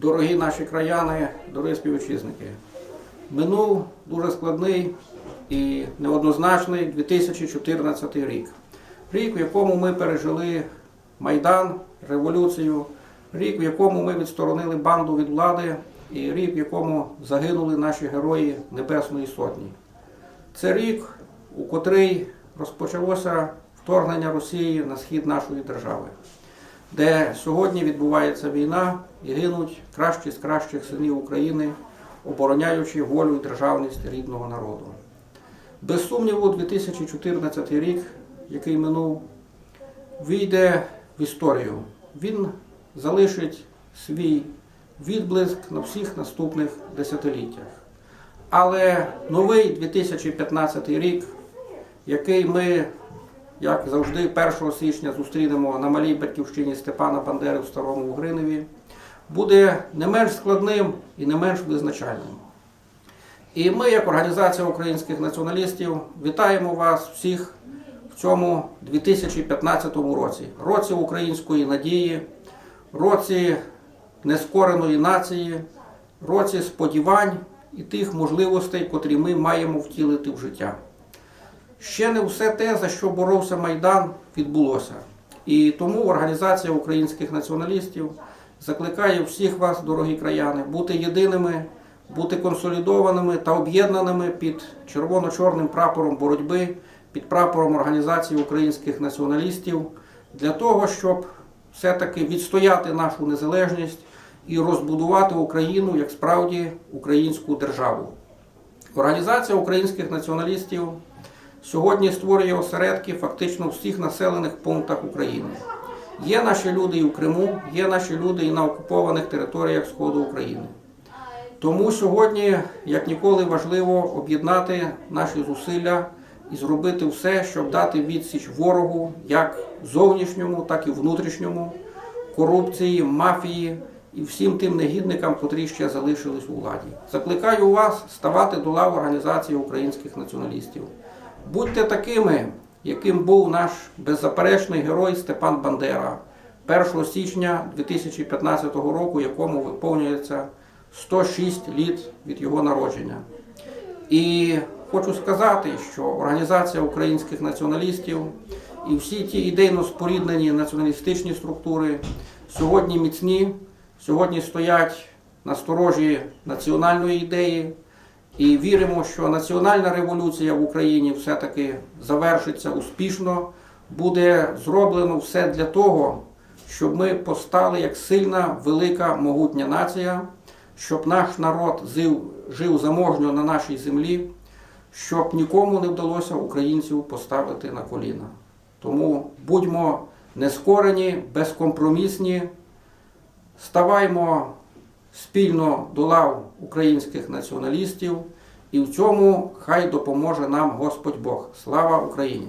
Дорогі наші краяни, дорогі співвітчизники, минув дуже складний і неоднозначний 2014 рік. Рік, в якому ми пережили Майдан, революцію, рік, в якому ми відсторонили банду від влади, і рік, в якому загинули наші герої Небесної Сотні. Це рік, у котрий розпочалося вторгнення Росії на схід нашої держави, де сьогодні відбувається війна і гинуть кращі з кращих синів України, обороняючи волю і державність рідного народу. Без сумніву, 2014 рік, який минув, війде в історію. Він залишить свій відблиск на всіх наступних десятиліттях. Але новий 2015 рік, який ми, як завжди, 1 січня зустрінемо на малій батьківщині Степана Бандери в Старому Угриневі, буде не менш складним і не менш визначальним. І ми, як організація українських націоналістів, вітаємо вас всіх в цьому 2015 році, році української надії, році нескореної нації, році сподівань і тих можливостей, котрі ми маємо втілити в життя. Ще не все те, за що боровся Майдан, відбулося. І тому Організація українських націоналістів закликає всіх вас, дорогі краяни, бути єдиними, бути консолідованими та об'єднаними під червоно-чорним прапором боротьби, під прапором Організації українських націоналістів для того, щоб все-таки відстояти нашу незалежність і розбудувати Україну як справді українську державу. Організація українських націоналістів сьогодні створює осередки фактично всіх населених пунктах України. Є наші люди і в Криму, є наші люди і на окупованих територіях Сходу України. Тому сьогодні, як ніколи, важливо об'єднати наші зусилля і зробити все, щоб дати відсіч ворогу, як зовнішньому, так і внутрішньому, корупції, мафії і всім тим негідникам, котрі ще залишились у владі. Закликаю вас ставати до лав Організації українських націоналістів. Будьте такими, яким був наш беззаперечний герой Степан Бандера 1 січня 2015 року, якому виповнюється 106 літ від його народження. І хочу сказати, що Організація українських націоналістів і всі ті ідейно споріднені націоналістичні структури сьогодні міцні, сьогодні стоять на сторожі національної ідеї. І віримо, що національна революція в Україні все-таки завершиться успішно, буде зроблено все для того, щоб ми постали як сильна, велика, могутня нація, щоб наш народ жив, жив заможньо на нашій землі, щоб нікому не вдалося українців поставити на коліна. Тому будьмо нескорені, безкомпромісні, ставаймо спільно до лав українських націоналістів, і в цьому хай допоможе нам Господь Бог. Слава Україні!